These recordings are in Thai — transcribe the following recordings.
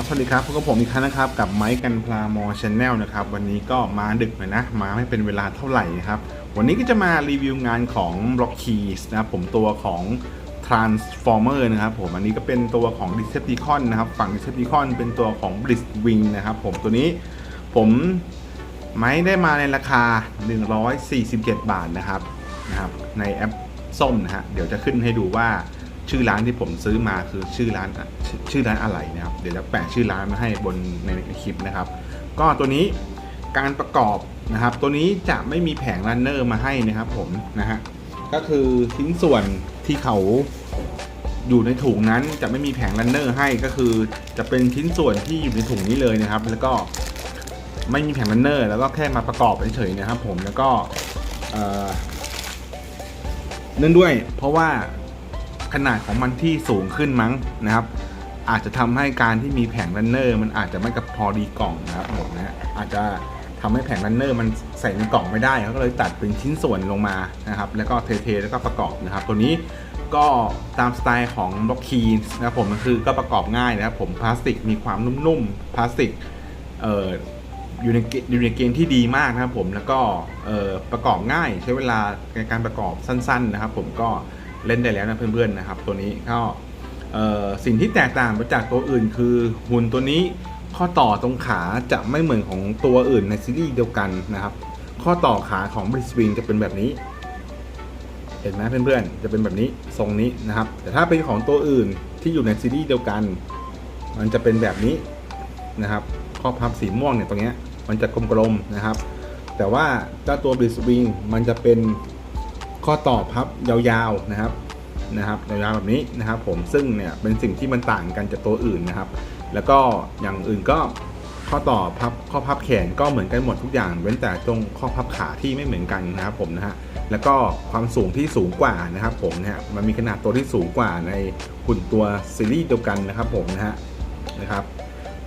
ครับสวัสดีครับพบกับผมอีกครั้งนะครับกับไมค์กันพลามอชแนลนะครับวันนี้ก็มาดึกหน่อยนะ มาไม่เป็นเวลาเท่าไหร่นะครับ วันนี้ก็จะมารีวิวงานของ Block Keys นะครับผมตัวของ Transformer นะครับผมอันนี้ก็เป็นตัวของ Decepticon นะครับ ฝั่ง Decepticon เป็นตัวของ Blitzwing นะครับผมตัวนี้ผมไม่ได้มาในราคา 147 บาทนะครับนะครับในแอปส้มนะฮะเดี๋ยวจะขึ้นให้ดูว่าชื่อร้านที่ผมซื้อมาคือชื่อร้าน ชื่อร้านอะไรนะครับ เดี๋ยวจะแปะชื่อร้านมาให้บนในคลิปนะครับ ก็ตัวนี้การประกอบนะครับ ตัวนี้จะไม่มีแผงรันเนอร์มาให้นะครับ ผมนะฮะก็คือชิ้นส่วนที่เขาอยู่ในถุงนั้นจะไม่มีแผงรันเนอร์ให้ก็คือจะเป็นชิ้นส่วนที่อยู่ในถุงนี้เลยนะครับ แล้วก็ไม่มีแผงรันเนอร์ แล้วก็แค่มาประกอบเฉยๆนะครับ ผมแล้วก็เอ่อเนื่องด้วยเพราะว่าขนาดของมันที่สูงขึ้นมั้งนะครับ อาจจะทำให้การที่มีแผงรันเนอร์ มันอาจจะไม่กับพอดีกล่องนะครับผมนะฮะอาจจะทำให้แผงรันเนอร์มันใส่ในกล่องไม่ได้เขาก็เลยตัดเป็นชิ้นส่วนลงมานะครับ แล้วก็เทๆแล้วก็ประกอบนะครับ ตัวนี้ก็ตามสไตล์ของบล็อกคีนนะครับผมก็คือก็ประกอบง่ายนะครับผมพลาสติกมีความนุ่มๆพลาสติกเอ่ออยู่ในเกณฑ์อยู่ในเกณฑ์ที่ดีมากนะครับผมแล้วก็เอ่อประกอบง่ายใช้เวลาในการประกอบสั้น ๆ นะครับ ผมก็เล่นได้แล้วนะเพื่อนๆนะครับ ตัวนี้ก็ สิ่งที่แตกต่างไปจากตัวอื่น คือหุ่นตัวนี้ข้อต่อตรงขาจะไม่เหมือนของตัวอื่นในซีรีส์เดียวกันนะครับ ข้อต่อขาของบริสวิงจะเป็นแบบนี้ เห็นไหมเพื่อนๆ จะเป็นแบบนี้ทรงนี้นะครับ แต่ถ้าเป็นของตัวอื่นที่อยู่ในซีรีส์เดียวกัน มันจะเป็นแบบนี้นะครับ ข้อพับสีม่วงเนี่ยตรงเนี้ยมันจะกลมๆนะครับ แต่ว่าเจ้าตัวบริสวิงมันจะเป็นข้อต่อพับยาวๆนะครับ นะครับยาวๆแบบนี้นะครับ ผมซึ่งเนี่ยเป็นสิ่งที่มันต่างกันจากตัวอื่นนะครับ แล้วก็อย่างอื่นก็ข้อต่อพับข้อพับแขนก็เหมือนกันหมดทุกอย่าง เว้นแต่ตรงข้อพับขาที่ไม่เหมือนกันนะครับผมนะฮะแล้วก็ความสูงที่สูงกว่านะครับ ผมนะฮะมันมีขนาดตัวที่สูงกว่าในหุ่นตัวซีรีส์เดียวกันนะครับ ผมนะฮะนะครับ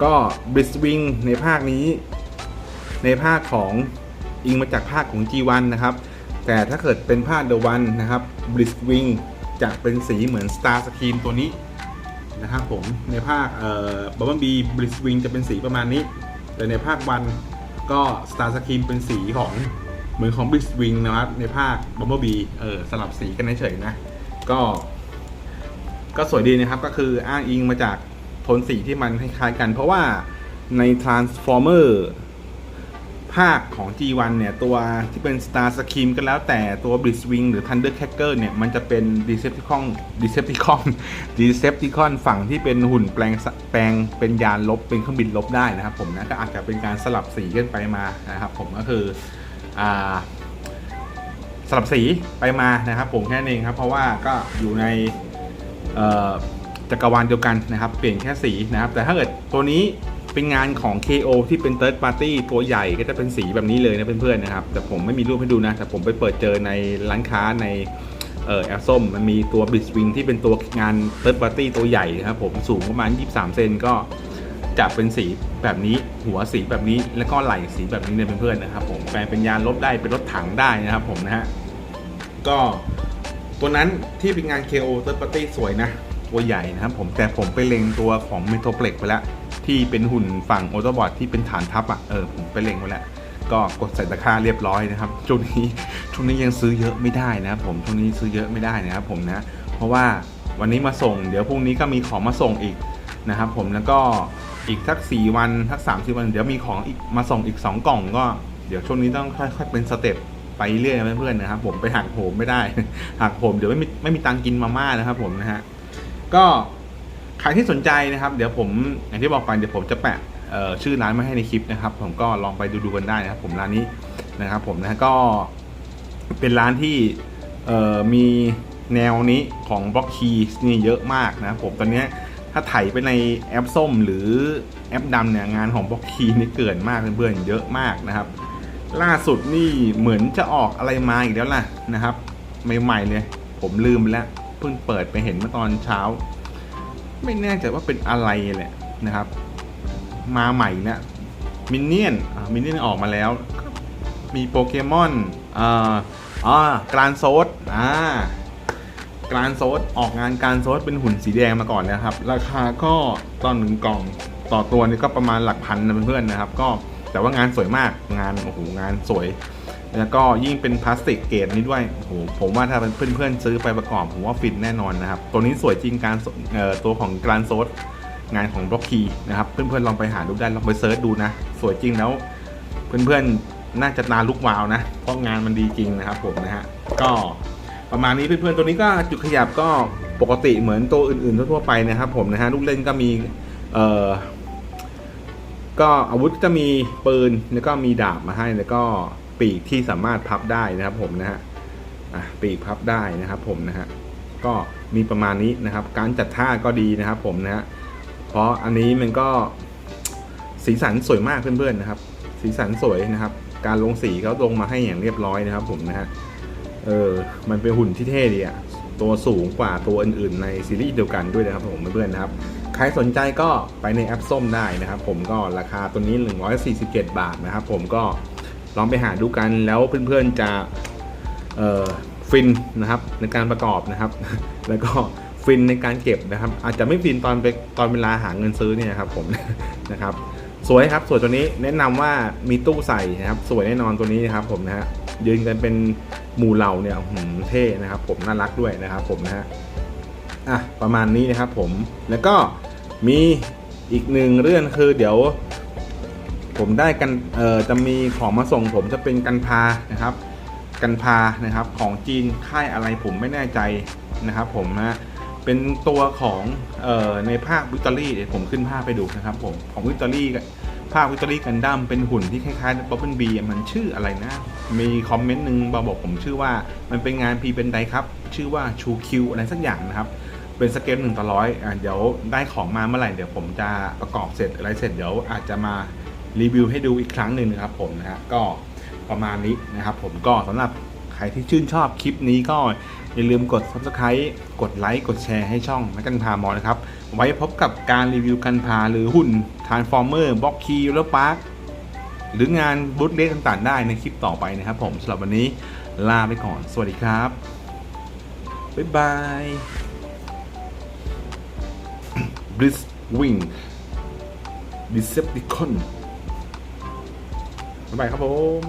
ก็บริสวิงในภาคนี้ ในภาคของอิงมาจากภาคของ G1 นะครับ แต่ถ้าเกิดเป็นภาค The One นะครับ Blitzwing จะเป็นสีเหมือน Star Scream ตัวนี้นะครับผมในภาคเอ่อ Bumblebee Blitzwing จะเป็นสีประมาณนี้แต่ในภาควันก็ Star Scream เป็นสีของเหมือนของ Blitzwing นะครับในภาค Bumblebee เออสลับสีกันเฉยๆนะก็ ก็สวยดีนะครับก็คืออ้างอิงมาจากโทนสีที่มันคล้ายๆกัน เพราะว่าใน Transformer ภาคของ G1 เนี่ย ตัวที่เป็น Star Scream ก็แล้วแต่ตัว Blitzwing หรือ Thunder Cracker เนี่ย มันจะเป็น Decepticon Decepticon Decepticon ฝั่งที่เป็นหุ่นแปลงแปลงเป็นยานลบเป็นเครื่องบินลบได้นะครับผมนะก็อาจจะเป็นการสลับสีกันไปมานะครับผมก็คืออ่าสลับสีไปมานะครับผมแค่นั้นเองครับ เพราะว่าก็อยู่ในจักรวาลเดียวกันนะครับ เปลี่ยนแค่สีนะครับ แต่ถ้าเกิดตัวนี้ เป็นงานของ KO ที่เป็น Third Party ตัวใหญ่ก็จะเป็นสีแบบนี้เลยนะเพื่อนๆนะครับ แต่ผมไม่มีรูปให้ดูนะ แต่ผมไปเปิดเจอในร้านค้าในเออแอปส้มมันมีตัว b l i t z w i n g ที่เป็นตัวงาน Third Party ตัวใหญ่นะครับผมสูงประมาณ 23 เซนก็จะเป็นสีแบบนี้หัวสีแบบนี้แล้วก็ไหล่สีแบบนี้เนี่ยเพื่อนๆนะครับ ผมแปลงเป็นยานลบได้เป็นรถถังได้นะครับผมนะฮะก็ตัวนั้นที่เป็นงาน KO Third Party สวยนะ ตัวใหญ่นะครับผมแต่ผมไปเล็งตัวของ m e t o p l e x ไปแล้ว ที่เป็นหุ่นฝั่ง a u t o b o t ที่เป็นฐานทัพอะเออผมไปเล็งไว้แล้วก็กดใส่ตะกร้าเรียบร้อยนะครับช่วงนี้ช่วงนี้ยังซื้อเยอะไม่ได้นะครับผมช่วงนี้ซื้อเยอะไม่ได้นะครับผมนะเพราะว่าวันนี้มาส่ง เดี๋ยวพรุ่งนี้ก็มีของมาส่งอีกนะครับผมแล้วก็อีกสักสี่วันสักสามสิบวันเดี๋ยวมีของอีกมาส่งอีกสองกล่องก็เดี๋ยวช่วงนี้ต้องค่อยๆเป็นสเต็ปไปเรื่อยเพื่อนๆนะครับผมไปหักโหมไม่ได้หักโหมเดี๋ยวไม่มีไม่มีตังกินมาม่านะครับผมนะฮะก็ ใครที่สนใจนะครับ เดี๋ยวผมอย่างที่บอกไปเดี๋ยวผมจะแปะชื่อร้านมาให้ในคลิปนะครับ ผมก็ลองไปดูๆกันได้นะครับ ผมร้านนี้นะครับ ผมนะก็เป็นร้านที่มีแนวนี้ของบล็อกคีนี่เยอะมากนะครับผมตอนเนี้ยถ้าไถไปในแอปส้มหรือแอปดำเนี่ยงานของบล็อกคีนี่เกินมากเพื่อนๆเยอะมากนะครับ ล่าสุดนี่เหมือนจะออกอะไรมาอีกแล้วล่ะนะครับใหม่ๆเลย ผมลืมไปแล้วเพิ่งเปิดไปเห็นเมื่อตอนเช้า ไม่แน่ใจว่าเป็นอะไรแหละนะครับ มาใหม่นะมินเนี่ยนมินเนี่ยนออกมาแล้ว มีโปเกมอนอ่าอ่ากรานโซดอ่ากรานโซดออกงานการโซดเป็นหุ่นสีแดงมาก่อนนะครับ ราคาก็ตอนหนึ่งกล่องต่อตัวนี่ก็ประมาณหลักพันนะเพื่อนๆนะครับ ก็แต่ว่างานสวยมากงานโอ้โหงานสวย แล้วก็ยิ่งเป็นพลาสติกเกรดนี้ด้วยโอ้โหผมว่าถ้าเป็นเพื่อนๆซื้อไปประกอบผมว่าฟินแน่นอนนะครับ ตัวนี้สวยจริงการตัวของกรานโซดงานของบล็อกคีนะครับ เพื่อนๆลองไปหาดูได้ลองไปเซิร์ชดูนะ สวยจริงแล้ว เพื่อนๆน่าจะตาลุกวาวนะ เพราะงานมันดีจริงนะครับผมนะฮะก็ประมาณนี้เพื่อนๆตัวนี้ก็จุดขยับก็ปกติเหมือนตัวอื่นๆทั่วไปนะครับ ผมนะฮะลูกเล่นก็มีเอ่อก็อาวุธจะมีปืนแล้วก็มีดาบมาให้แล้วก็ ปีกที่สามารถพับได้นะครับผมนะฮะปีกพับได้นะครับผมนะฮะก็มีประมาณนี้นะครับ การจัดท่าก็ดีนะครับผมนะฮะเพราะอันนี้มันก็สีสันสวยมากเพื่อนๆนะครับ สีสันสวยนะครับ การลงสีเขาลงมาให้อย่างเรียบร้อยนะครับผมนะฮะเออมันเป็นหุ่นที่เท่ดีอะตัวสูงกว่าตัวอื่นๆในซีรีส์เดียวกันด้วยนะครับผมเพื่อนๆนะครับ ใครสนใจก็ไปในแอปส้มได้นะครับ ผมก็ราคาตัวนี้ 147 บาทนะครับ ผมก็ ลองไปหาดูกันแล้วเพื่อนๆจะฟินนะครับในการประกอบนะครับ แล้วก็ฟินในการเก็บนะครับ อาจจะไม่ฟินตอนไปตอนเวลาหาเงินซื้อเนี่ยครับผมนะครับสวยครับสวยตัวนี้แนะนำว่ามีตู้ใส่นะครับ สวยแน่นอนตัวนี้นะครับผมนะฮะยืนกันเป็นหมู่เหล่าเนี่ยหืมเท่นะครับ ผมน่ารักด้วยนะครับผมนะฮะอะประมาณนี้นะครับผมแล้วก็มีอีกหนึ่งเรื่องคือเดี๋ยว ผมได้กันเอ่อจะมีของมาส่งผมจะเป็นกันพานะครับ กันพานะครับของจีนค่ายอะไรผมไม่แน่ใจนะครับ ผมนะเป็นตัวของเอ่อในภาควิตอรี่เดี๋ยวผมขึ้นภาพไปดูนะครับ ผมของวิตอรี่ภาควิตอรี่กันดั้มเป็นหุ่นที่คล้ายๆป๊อปเปิลบีมันชื่ออะไรนะ มีคอมเมนต์หนึ่งมาบอกผมชื่อว่ามันเป็นงานพีเป็นไดครับ ชื่อว่าชูคิวอะไรสักอย่างนะครับ เป็นสเกลหนึ่งต่อร้อยอะเดี๋ยวได้ของมาเมื่อไหร่เดี๋ยวผมจะประกอบเสร็จอะไรเสร็จเดี๋ยวอาจจะมา รีวิวให้ดูอีกครั้งหนึ่งนะครับผมนะฮะก็ประมาณนี้นะครับผมก็สำหรับใครที่ชื่นชอบคลิปนี้ก็อย่าลืมกด subscribe กดไลค์ กดแชร์ให้ช่องนักกันพามอนะครับ ไว้พบกับการรีวิวกันพาหรือหุ่น Transformer บล็อกคีแล้วปาร์คหรืองานบูธเลสต่างๆ ได้ในคลิปต่อไปนะครับผมสำหรับวันนี้ลาไปก่อน สวัสดีครับ บ๊ายบาย Bliss Wing Decepticon บ๊ายบายครับผม